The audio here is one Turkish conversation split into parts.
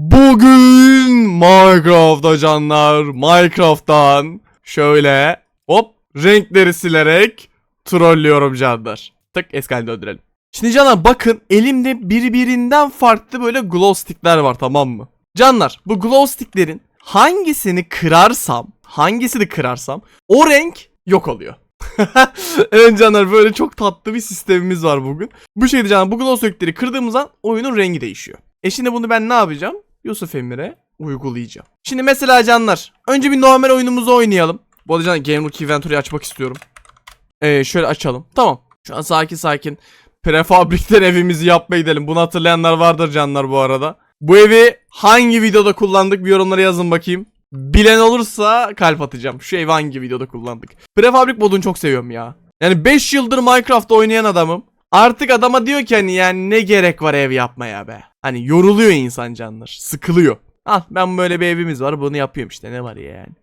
Bugün Minecraft'ta canlar Minecraft'tan şöyle hop renkleri silerek trollüyorum canlar. Tık eski haline döndürelim. Şimdi canlar bakın elimde birbirinden farklı böyle glow stickler var tamam mı? Canlar bu glow sticklerin hangisini kırarsam hangisini kırarsam o renk yok oluyor. evet canlar böyle çok tatlı bir sistemimiz var bugün. Bu şekilde canlar bu glow stickleri kırdığımız an oyunun rengi değişiyor. E şimdi bunu ben ne yapacağım? Yusuf Emir'e uygulayacağım. Şimdi mesela canlar önce bir normal oyunumuzu oynayalım. Bu arada canlar Game Look Inventory'i açmak istiyorum. Ee, şöyle açalım. Tamam. Şu an sakin sakin prefabrikten evimizi yapmaya gidelim. Bunu hatırlayanlar vardır canlar bu arada. Bu evi hangi videoda kullandık bir yorumlara yazın bakayım. Bilen olursa kalp atacağım. Şu evi hangi videoda kullandık. Prefabrik modunu çok seviyorum ya. Yani 5 yıldır Minecraft oynayan adamım. Artık adama diyor ki hani yani ne gerek var ev yapmaya be. Hani yoruluyor insan canlar. Sıkılıyor. Ah ben böyle bir evimiz var bunu yapıyorum işte ne var ya yani.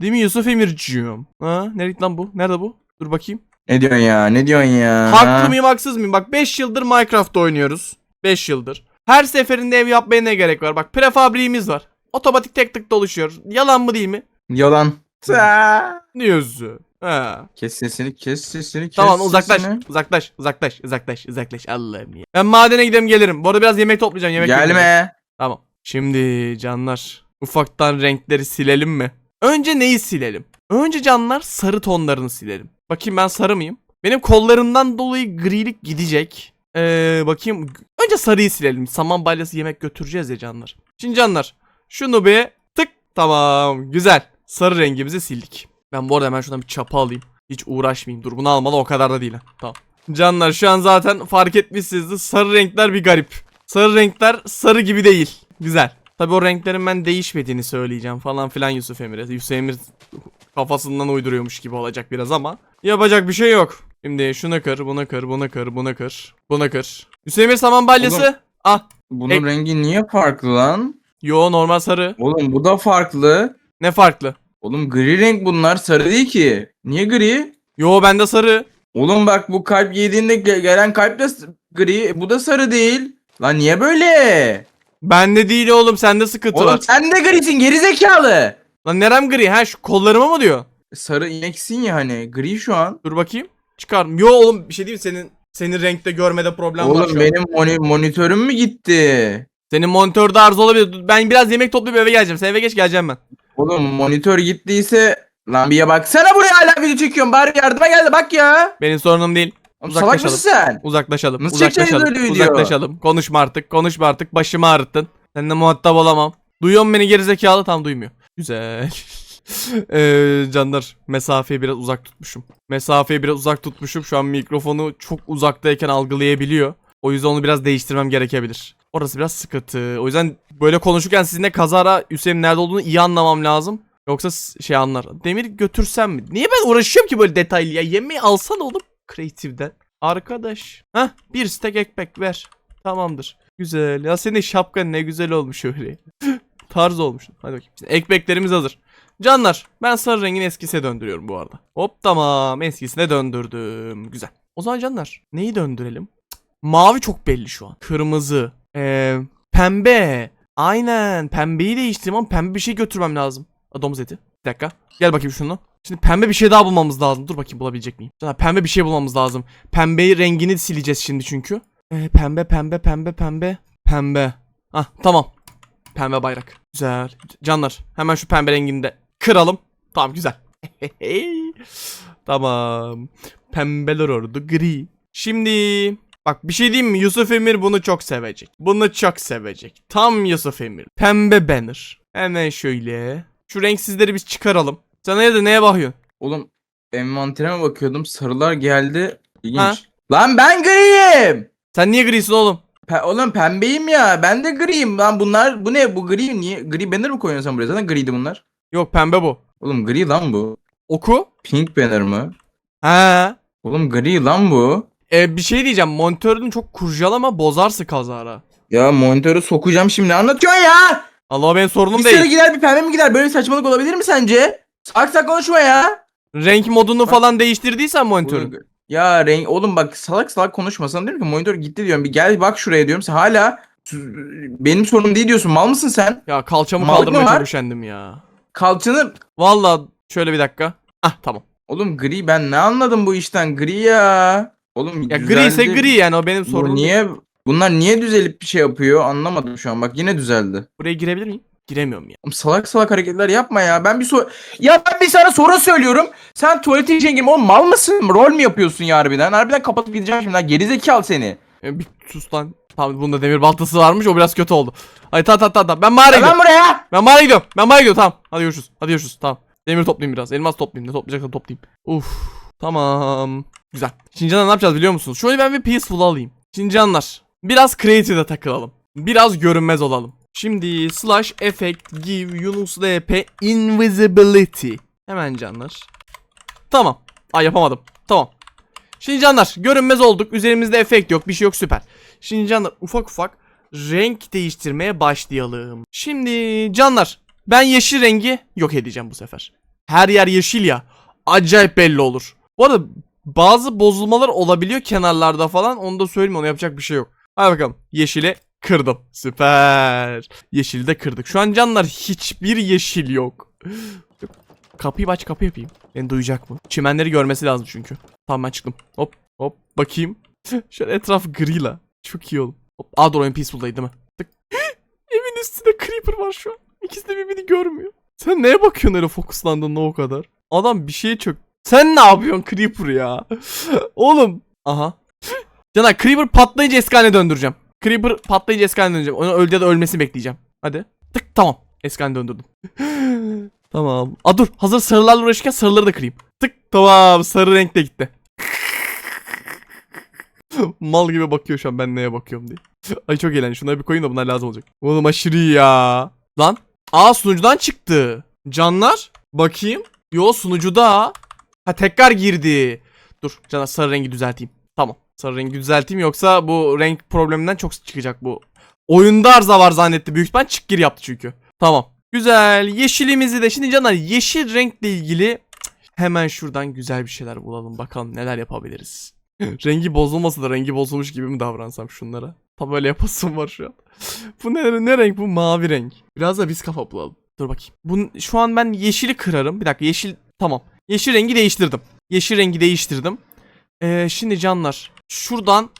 Değil mi Yusuf Emirciğim? Ha nerede lan bu? Nerede bu? Dur bakayım. Ne diyorsun ya? Ne diyorsun ya? Haklı mıyım haksız mıyım? Bak 5 yıldır Minecraft oynuyoruz. 5 yıldır. Her seferinde ev yapmaya ne gerek var? Bak prefabriğimiz var. Otomatik tek tık doluşuyor. Yalan mı değil mi? Yalan. Sa- Diyorsun. Ha. Kes sesini, kes sesini, kes Tamam uzaklaş. sesini. Uzaklaş. Uzaklaş. Uzaklaş. Uzaklaş. Allah'ım ya. Ben madene gidelim gelirim. Bu arada biraz yemek toplayacağım. Yemek toplayacağım. Gelme. Tamam. Şimdi canlar ufaktan renkleri silelim mi? Önce neyi silelim? Önce canlar sarı tonlarını silelim. Bakayım ben sarı mıyım? Benim kollarımdan dolayı grilik gidecek. Ee, bakayım. Önce sarıyı silelim. Saman balyası yemek götüreceğiz ya canlar. Şimdi canlar şunu bir tık tamam güzel. Sarı rengimizi sildik. Ben bu arada hemen şuradan bir çapa alayım. Hiç uğraşmayayım. Dur bunu almalı o kadar da değil. ha. Tamam. Canlar şu an zaten fark etmişsinizdir. Sarı renkler bir garip. Sarı renkler sarı gibi değil. Güzel. Tabi o renklerin ben değişmediğini söyleyeceğim falan filan Yusuf Emir'e. Yusuf Emir kafasından uyduruyormuş gibi olacak biraz ama yapacak bir şey yok. Şimdi şunu kır, bunu kır, bunu kır, bunu kır, bunu kır. Yusuf Emir saman balyası. Oğlum. Ah. Bunun Ek- rengi niye farklı lan? Yo normal sarı. Oğlum bu da farklı. Ne farklı? Oğlum gri renk bunlar sarı değil ki. Niye gri? Yo bende sarı. Oğlum bak bu kalp yediğinde ge- gelen kalp de s- gri. E, Bu da sarı değil. Lan niye böyle? Bende değil oğlum sende sıkıntı Oğlum var. sen de grisin gerizekalı. Lan nerem gri? Ha şu kollarıma mı diyor? Sarı ineksin ya hani. Gri şu an. Dur bakayım. Çıkar. Yo oğlum bir şey mi? Senin senin renkte görmede problem var şu Oğlum an. benim moni- monitörüm mü gitti? Senin monitörde arıza olabilir. Dur, Ben biraz yemek toplayıp eve geleceğim. Sen eve geç geleceğim ben. Oğlum monitör gittiyse lan bir ya baksana buraya hala video çekiyorum bari yardıma geldi bak ya. Benim sorunum değil. Oğlum salak Uzaklaşalım. mısın sen? Uzaklaşalım. Nasıl uzaklaşalım. öyle video? Uzaklaşalım. Konuşma artık. Konuşma artık. Başımı ağrıttın. Seninle muhatap olamam. Duyuyor musun beni gerizekalı? Tam duymuyor. Güzel. Eee canlar mesafeyi biraz uzak tutmuşum. Mesafeyi biraz uzak tutmuşum. Şu an mikrofonu çok uzaktayken algılayabiliyor. O yüzden onu biraz değiştirmem gerekebilir. Orası biraz sıkıntı. O yüzden böyle konuşurken sizinle kazara Hüseyin nerede olduğunu iyi anlamam lazım. Yoksa şey anlar. Demir götürsem mi? Niye ben uğraşıyorum ki böyle detaylı ya? Yemeği alsan oğlum Creative'den. Arkadaş. Hah bir stek ekmek ver. Tamamdır. Güzel. Ya senin şapkan ne güzel olmuş öyle. Tarz olmuş. Hadi bakayım. Ekmeklerimiz hazır. Canlar ben sarı rengini eskisine döndürüyorum bu arada. Hop tamam eskisine döndürdüm. Güzel. O zaman canlar neyi döndürelim? Mavi çok belli şu an. Kırmızı. Ee, pembe. Aynen pembeyi değiştirdim ama pembe bir şey götürmem lazım. Domuz eti. Bir dakika. Gel bakayım şunu. Şimdi pembe bir şey daha bulmamız lazım. Dur bakayım bulabilecek miyim? Canlar pembe bir şey bulmamız lazım. Pembeyi rengini sileceğiz şimdi çünkü. Ee, pembe pembe pembe pembe. Pembe. Ah tamam. Pembe bayrak. Güzel. Canlar hemen şu pembe rengini de kıralım. Tamam güzel. tamam. Pembeler orada gri. Şimdi bak bir şey diyeyim mi? Yusuf Emir bunu çok sevecek. Bunu çok sevecek. Tam Yusuf Emir. Pembe banner. Hemen şöyle. Şu renksizleri biz çıkaralım. Sen nerede neye bakıyorsun? Oğlum envanterime bakıyordum sarılar geldi. İlginç. Ha? Lan ben griyim. Sen niye grisin oğlum? Pe- oğlum pembeyim ya. Ben de griyim. Lan bunlar bu ne? Bu gri niye? Gri banner mı koyuyorsun sen buraya? Zaten griydi bunlar. Yok pembe bu. Oğlum gri lan bu. Oku. Pink banner mı? Ha. Oğlum gri lan bu. E, bir şey diyeceğim. Monitörünü çok kurcalama bozarsa kazara. Ya monitörü sokacağım şimdi. Ne anlatıyorsun ya? Allah benim sorunum Bir değil. sarı gider bir pembe mi gider? Böyle bir saçmalık olabilir mi sence? Sak sak konuşma ya. Renk modunu falan değiştirdiysen monitörün. Oğlum, Ya renk oğlum bak salak salak konuşma sana diyorum ki monitör gitti diyorum bir gel bak şuraya diyorum sen hala Benim sorunum değil diyorsun. Mal mısın sen? Ya kalçamı Mallık kaldırmaya çok üşendim ya. Kalçanı Valla şöyle bir dakika. Ah tamam. Oğlum gri ben ne anladım bu işten gri ya. Oğlum Ya gri ise düzeldi. gri yani o benim Bu sorunum. değil. niye bunlar niye düzelip bir şey yapıyor anlamadım şu an. Bak yine düzeldi. Buraya girebilir miyim? Giremiyorum ya. Oğlum salak salak hareketler yapma ya. Ben bir sor Ya ben bir sana soru söylüyorum. Sen tuvalete için girme oğlum mal mısın? Rol mü yapıyorsun ya harbiden? Harbiden kapatıp gideceğim şimdi. ha. Gerizekalı seni. E, bir sus lan. Tamam bunda demir baltası varmış o biraz kötü oldu. Hadi tamam tamam tamam. Ben mağaraya gidiyorum. lan buraya. Ben mağaraya gidiyorum. Ben mağaraya gidiyorum tamam. Hadi görüşürüz. Hadi görüşürüz tamam. Demir toplayayım biraz. Elmas toplayayım. Ne toplayacaksam toplayayım. Uf. Tamam. Güzel. Şimdi canlar ne yapacağız biliyor musunuz? Şöyle ben bir peaceful alayım. Şimdi canlar. Biraz creative'de takılalım. Biraz görünmez olalım. Şimdi slash effect give Yunus LP invisibility. Hemen canlar. Tamam. Ay yapamadım. Tamam. Şimdi canlar görünmez olduk. Üzerimizde efekt yok. Bir şey yok süper. Şimdi canlar ufak ufak renk değiştirmeye başlayalım. Şimdi canlar ben yeşil rengi yok edeceğim bu sefer. Her yer yeşil ya. Acayip belli olur. Bu arada bazı bozulmalar olabiliyor kenarlarda falan. Onu da söyleyeyim onu yapacak bir şey yok. Hadi bakalım. Yeşili kırdım. Süper. Yeşili de kırdık. Şu an canlar hiçbir yeşil yok. Kapıyı aç kapı yapayım. Beni duyacak mı? Çimenleri görmesi lazım çünkü. Tamam ben çıktım. Hop hop bakayım. Şöyle etraf gri la. Çok iyi oğlum. Hop. Aa doğru peaceful'daydı değil mi? Tık. Evin üstünde creeper var şu an. İkisi de birbirini görmüyor. Sen neye bakıyorsun öyle fokuslandın o kadar? Adam bir şeye çök. Sen ne yapıyorsun creeper ya? oğlum. Aha. Caner creeper patlayınca eski haline döndüreceğim. Creeper patlayınca eski haline döndüreceğim. Onu öldü ya da ölmesini bekleyeceğim. Hadi. Tık tamam. Eski haline döndürdüm. tamam. Aa dur. Hazır sarılarla uğraşırken sarıları da kırayım. Tık tamam. Sarı renk de gitti. Mal gibi bakıyor şu an ben neye bakıyorum diye. Ay çok eğlenceli. Şunları bir koyayım da bunlar lazım olacak. Oğlum aşırı ya. Lan. Aa sunucudan çıktı. Canlar. Bakayım. Yo sunucuda. Ha tekrar girdi. Dur canlar sarı rengi düzelteyim. Tamam. Sarı rengi düzelteyim yoksa bu renk probleminden çok çıkacak bu. Oyunda arıza var zannetti. Büyük ihtimal çık gir yaptı çünkü. Tamam. Güzel. Yeşilimizi de şimdi canlar yeşil renkle ilgili hemen şuradan güzel bir şeyler bulalım. Bakalım neler yapabiliriz. rengi bozulmasa da rengi bozulmuş gibi mi davransam şunlara? Tam böyle yapasım var şu an. bu ne, ne renk bu? Mavi renk. Biraz da biz kafa bulalım. Dur bakayım. Bu, şu an ben yeşili kırarım. Bir dakika yeşil tamam. Yeşil rengi değiştirdim. Yeşil rengi değiştirdim. Ee, şimdi canlar şuradan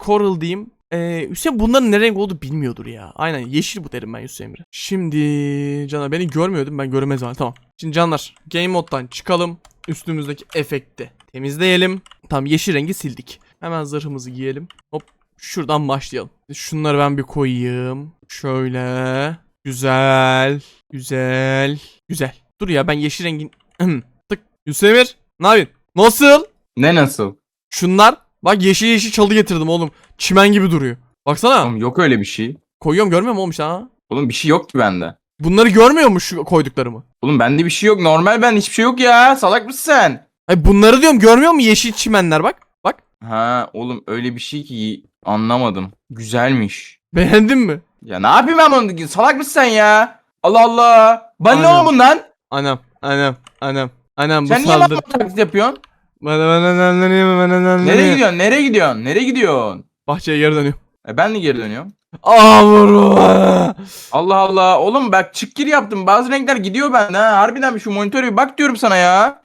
coral diyeyim. Ee, Hüseyin bunların ne renk olduğu bilmiyordur ya. Aynen yeşil bu derim ben Hüseyin Emre. Şimdi canlar beni görmüyordum ben görmez var tamam. Şimdi canlar game moddan çıkalım. Üstümüzdeki efekti temizleyelim. Tamam yeşil rengi sildik. Hemen zırhımızı giyelim. Hop şuradan başlayalım. Şunları ben bir koyayım. Şöyle. Güzel. Güzel. Güzel. Dur ya ben yeşil rengin... Emre, ne yapıyorsun? Nasıl? Ne nasıl? Şunlar. Bak yeşil yeşil çalı getirdim oğlum. Çimen gibi duruyor. Baksana. Oğlum yok öyle bir şey. Koyuyorum görmüyor musun oğlum işte ha? Oğlum bir şey yok ki bende. Bunları görmüyor mu şu koyduklarımı? Oğlum bende bir şey yok. Normal ben hiçbir şey yok ya. Salak mısın sen? Ay bunları diyorum görmüyor mu yeşil çimenler bak. Bak. Ha oğlum öyle bir şey ki anlamadım. Güzelmiş. Beğendin mi? Ya ne yapayım ben bunu? Salak mısın sen ya? Allah Allah. Ben ne oğlum bundan? Anam anam anam. Anam bu Sen niye saldır. bana taklit yapıyorsun? Bana bana bana bana bana Nereye gidiyorsun? Nereye gidiyorsun? Nereye gidiyorsun? Bahçeye geri dönüyor. E ben de geri dönüyorum. Aa bana. Allah Allah. Oğlum bak çık gir yaptım. Bazı renkler gidiyor bende ha. Harbiden bir şu monitöre bir bak diyorum sana ya.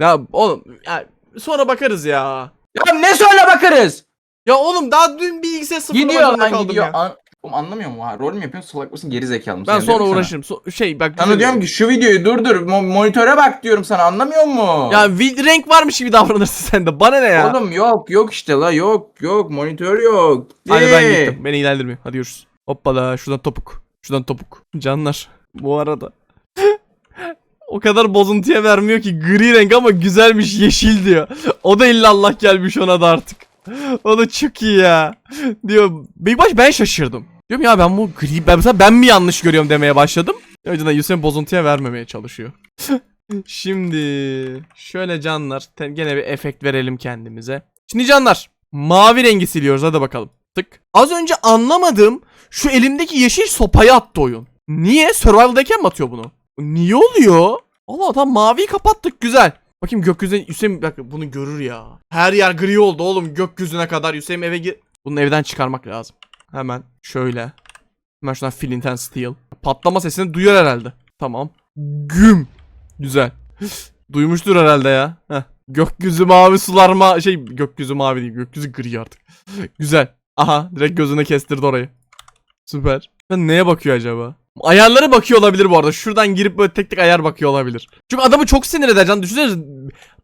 Ya oğlum ya, sonra bakarız ya. Ya ne söyle bakarız? Ya oğlum daha dün bilgisayar sıfırlamak Gidiyor zorunda lan kaldım gidiyor. ya. An- Oğlum anlamıyor mu? Ha, rol mü yapıyorsun? Salak mısın? Geri zekalı mısın? Ben Yani sonra diyorum sana. uğraşırım. So- şey bak. Sana diyorum ki şu videoyu durdur. mo- monitöre bak diyorum sana. Anlamıyor musun? Ya vi- renk varmış gibi davranırsın sen de. Bana ne ya? Oğlum yok yok işte la yok yok monitör yok. Hadi ben Ee, gittim. Beni ilgilendirmiyor. Hadi görüşürüz. Hoppala şuradan topuk. Şuradan topuk. Canlar. Bu arada. o kadar bozuntuya vermiyor ki gri renk ama güzelmiş yeşil diyor. O da illallah gelmiş ona da artık. O da çok iyi ya. Diyor. Bir baş ben şaşırdım. Diyorum ya ben bu gri ben, mesela ben mi yanlış görüyorum demeye başladım. O yüzden Yusuf bozuntuya vermemeye çalışıyor. Şimdi şöyle canlar gene bir efekt verelim kendimize. Şimdi canlar mavi rengi siliyoruz hadi bakalım. Tık. Az önce anlamadım. Şu elimdeki yeşil sopayı attı oyun. Niye? Survival'dayken mi atıyor bunu? Niye oluyor? Allah tam maviyi kapattık güzel. Bakayım gökyüzüne Hüseyin bak bunu görür ya. Her yer gri oldu oğlum gökyüzüne kadar Hüseyin eve gir. Bunu evden çıkarmak lazım. Hemen şöyle. Hemen şuradan Flint and Steel. Patlama sesini duyar herhalde. Tamam. Güm. Güzel. Duymuştur herhalde ya. Heh. Gökyüzü mavi sular ma şey gökyüzü mavi değil gökyüzü gri artık. Güzel. Aha direkt gözüne kestirdi orayı. Süper. Ben neye bakıyor acaba? Ayarları bakıyor olabilir bu arada. Şuradan girip böyle tek tek ayar bakıyor olabilir. Çünkü adamı çok sinir eder can. Düşünsenize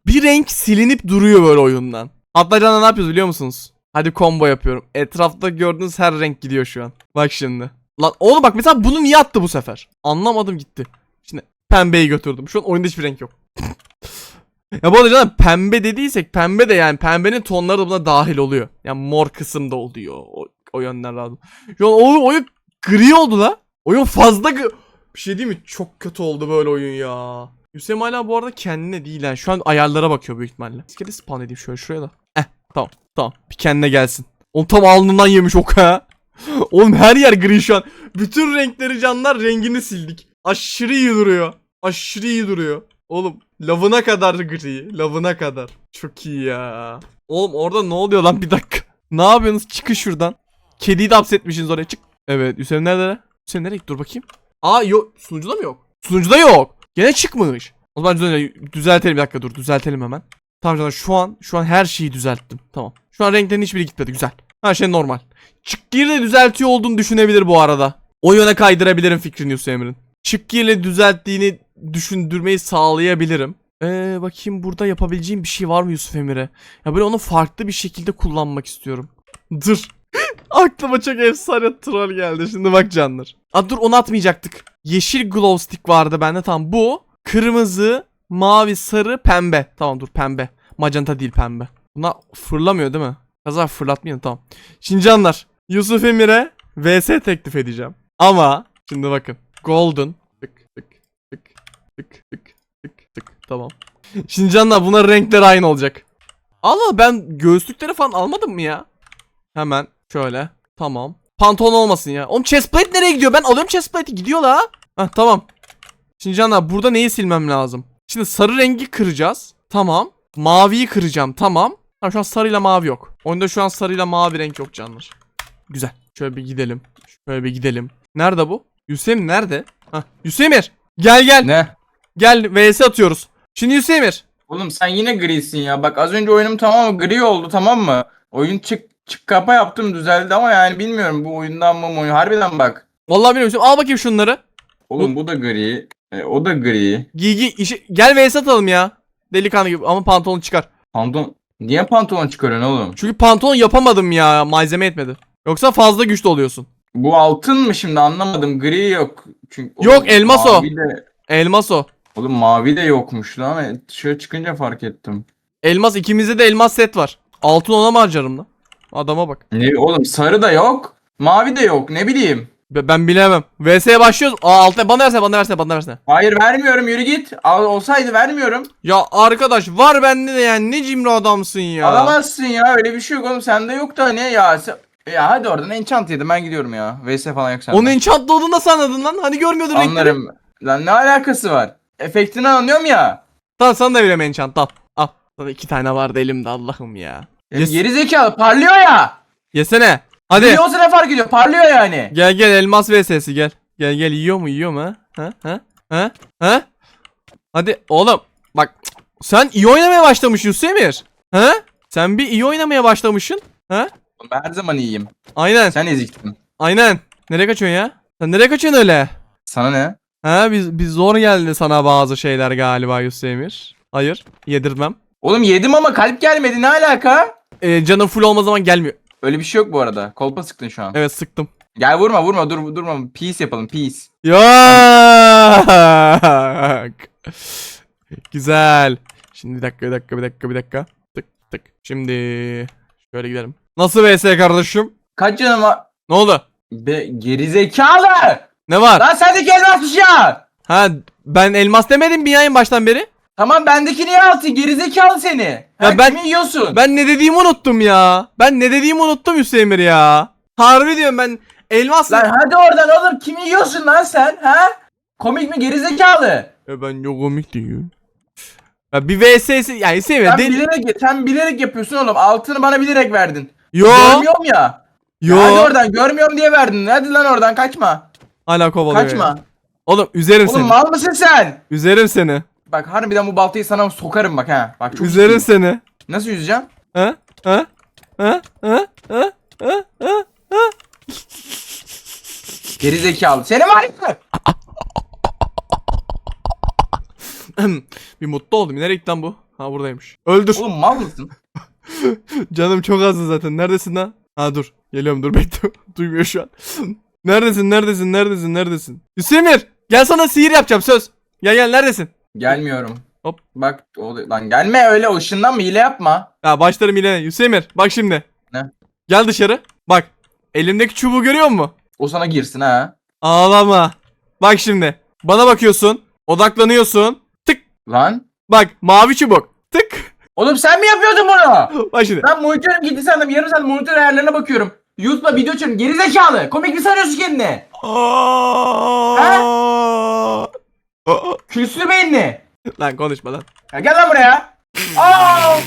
bir renk silinip duruyor böyle oyundan. Can'la ne yapıyoruz biliyor musunuz? Hadi combo yapıyorum. Etrafta gördüğünüz her renk gidiyor şu an. Bak şimdi. Lan oğlum bak mesela bunu niye attı bu sefer? Anlamadım gitti. Şimdi pembeyi götürdüm. Şu an oyunda hiçbir renk yok. ya bu arada canım pembe dediysek pembe de yani pembenin tonları da buna dahil oluyor. Yani mor kısım da oluyor. O, o yönden lazım. Şu an oyun, oyun gri oldu la. Oyun fazla. Bir şey değil mi? Çok kötü oldu böyle oyun ya. Hüseyin hala bu arada kendine değil yani. Şu an ayarlara bakıyor büyük ihtimalle. İskele spawn edeyim şöyle şuraya da. Tamam tamam. Bir kendine gelsin. Oğlum tam alnından yemiş ok ha. Oğlum her yer gri şu an. Bütün renkleri canlar rengini sildik. Aşırı iyi duruyor. Aşırı iyi duruyor. Oğlum lavına kadar gri. Lavına kadar. Çok iyi ya. Oğlum orada ne oluyor lan bir dakika. Ne yapıyorsunuz? Çıkın şuradan. Kediyi de hapsetmişsiniz oraya çık. Evet Hüseyin nerede? Hüseyin nereye? Dur bakayım. Aa yok. Sunucuda mı yok? Sunucuda yok. Gene çıkmış. O zaman düzeltelim bir dakika dur düzeltelim hemen. Tamam canım şu an şu an her şeyi düzelttim. Tamam. Şu an renklerin hiçbiri gitmedi güzel. Her şey normal. Çık girle düzeltiyor olduğunu düşünebilir bu arada. O yöne kaydırabilirim fikrini Yusuf Emre'nin. Çık girle düzelttiğini düşündürmeyi sağlayabilirim. Ee, bakayım burada yapabileceğim bir şey var mı Yusuf Emre? Ya böyle onu farklı bir şekilde kullanmak istiyorum. Dur. Aklıma çok efsane troll geldi. Şimdi bak canlar. Aa dur onu atmayacaktık. Yeşil glow stick vardı bende tamam. Bu kırmızı, mavi, sarı, pembe. Tamam dur pembe. Magenta değil pembe. Buna fırlamıyor değil mi? Kaza fırlatmayın tamam. Şimdi canlar. Yusuf Emir'e VS teklif edeceğim. Ama şimdi bakın. Golden. Tık tık tık tık tık tık tık. Tamam. Şimdi canlar bunların renkleri aynı olacak. Allah ben göğüslükleri falan almadım mı ya? Hemen şöyle. Tamam. Pantolon olmasın ya. Oğlum chestplate nereye gidiyor? Ben alıyorum chestplate'i gidiyor la. Heh tamam. Şimdi canlar burada neyi silmem lazım? Şimdi sarı rengi kıracağız. Tamam. Maviyi kıracağım. Tamam. Ha, şu an sarıyla mavi yok. Oyunda şu an sarıyla mavi renk yok canlar. Güzel. Şöyle bir gidelim. Şöyle bir gidelim. Nerede bu? Hüseyin nerede? Hah. Hüseyinir. Gel gel. Ne? Gel vs atıyoruz. Şimdi Hüseyinir. Oğlum sen yine grisin ya. Bak az önce oyunum tamam? Gri oldu tamam mı? Oyun çık çık kapa yaptım düzeldi ama yani bilmiyorum bu oyundan mı bu oyun. Harbiden bak. Vallahi bilmiyorum. Al bakayım şunları. Oğlum bu da gri. E, o da gri. Giy giy. işi- Gel vs atalım ya. Delikanlı gibi ama pantolon çıkar. Pantolon. Niye pantolon çıkarıyorsun oğlum? Çünkü pantolon yapamadım ya. Malzeme etmedi. Yoksa fazla güçlü oluyorsun. Bu altın mı şimdi anlamadım. Gri yok. Çünkü Yok, elmas o. De, Elmas o. oğlum mavi de yokmuş lan. E, Dışarı çıkınca fark ettim. Elmas ikimizde de elmas set var. Altın ona mı harcarım lan? Adama bak. Ne oğlum sarı da yok. Mavi de yok. Ne bileyim. Be- Ben bilemem. VS'ye başlıyoruz. Aa altına bana versene bana versene bana versene. Hayır vermiyorum yürü git. Al, olsaydı vermiyorum. Ya arkadaş var bende de yani ne cimri adamsın ya. Alamazsın ya öyle bir şey yok oğlum sende yok da ne ya. Sen- Ya hadi oradan enchant yedim ben gidiyorum ya. VS falan yok sende. Onun enchantlı olduğunu nasıl anladın lan? Hani görmüyordun renkleri. Anlarım. Lan ne alakası var? Efektini anlıyorum ya. Tamam sana da vereyim enchant al. Al. Sana iki tane vardı elimde Allah'ım ya. Ya Yes. Geri zekalı parlıyor ya. Yesene. Hadi. Gri olsa ne fark ediyor? Parlıyor yani. Gel gel elmas VS'si gel. Gel gel yiyor mu yiyor mu ha? Ha ha ha ha? Hadi oğlum bak sen iyi oynamaya başlamışsın Hüsemir. Ha? Sen bir iyi oynamaya başlamışsın. Ha? Oğlum Ben her zaman iyiyim. Aynen. Sen eziktin. Aynen. Nereye kaçıyorsun ya? Sen nereye kaçıyorsun öyle? Sana ne? Ha biz, biz zor geldi sana bazı şeyler galiba Hüsemir. Hayır yedirmem. Oğlum yedim ama kalp gelmedi ne alaka? Ee, canın full olma zaman gelmiyor. Öyle bir şey yok bu arada. Kolpa sıktın şu an. Evet sıktım. Gel vurma vurma dur durma. Peace yapalım peace. Yok. Güzel. Şimdi bir dakika bir dakika bir dakika bir dakika. Tık tık. Şimdi şöyle gidelim. Nasıl vs kardeşim? Kaç canım var? Ne oldu? Be gerizekalı! Ne var? Lan sendeki elmasmış ya! Ha ben elmas demedim bir yayın baştan beri. Tamam bendeki niye altı? Gerizekalı seni. Ha, ben- kimi yiyorsun? Ben ne dediğimi unuttum ya. Ben ne dediğimi unuttum Hüseyin ya. Harbi diyorum ben elmas... Lan hadi oradan oğlum kimi yiyorsun lan sen ha? Komik mi gerizekalı? E ben yok komik değil. Ya bir vs'si yani Hüseyin Sen bilerek, sen bilerek yapıyorsun oğlum. Altını bana bilerek verdin. Yo. Görmüyorum ya. Yo. Hadi oradan görmüyorum diye verdin. Hadi lan oradan kaçma. Hala kovalıyor. Kaçma. ya. Oğlum üzerim Oğlum seni. mal mısın sen? Üzerim seni. Bak harbiden bu baltayı sana sokarım bak ha. Bak çok Üzerim ciddiyim. seni. Nasıl yüzeceğim? Ha? Ha? Ha? Ha? Ha? Ha? Ha? Geri zekalı. Seni var bir mutlu oldum. Nereye gitti lan bu? Ha buradaymış. Öldür. Oğlum mal mısın? Canım çok azdı zaten. Neredesin lan? Ha dur. Geliyorum dur bekle. Duymuyor şu an. neredesin? Neredesin? Neredesin? Neredesin? Hüsemir! Gel sana sihir yapacağım söz. Gel gel neredesin? Gelmiyorum. Hop. Bak o, lan gelme öyle o ışından mı hile yapma. Ya başlarım yine. Hüsemir bak şimdi. Ne? Gel dışarı. Bak. Elimdeki çubuğu görüyor musun? O sana girsin ha. Ağlama. Bak şimdi. Bana bakıyorsun. Odaklanıyorsun. Tık. Lan. Bak mavi çubuk. Tık. Oğlum sen mi yapıyordun bunu? Bak şimdi. Ben monitörüm gitti sandım. Yarım saat monitör ayarlarına bakıyorum. YouTube'da video açıyorum. Geri zekalı. Komik mi sanıyorsun kendini? Aa! Külsür beyinli. Lan konuşma lan. Ya gel lan buraya. Aa!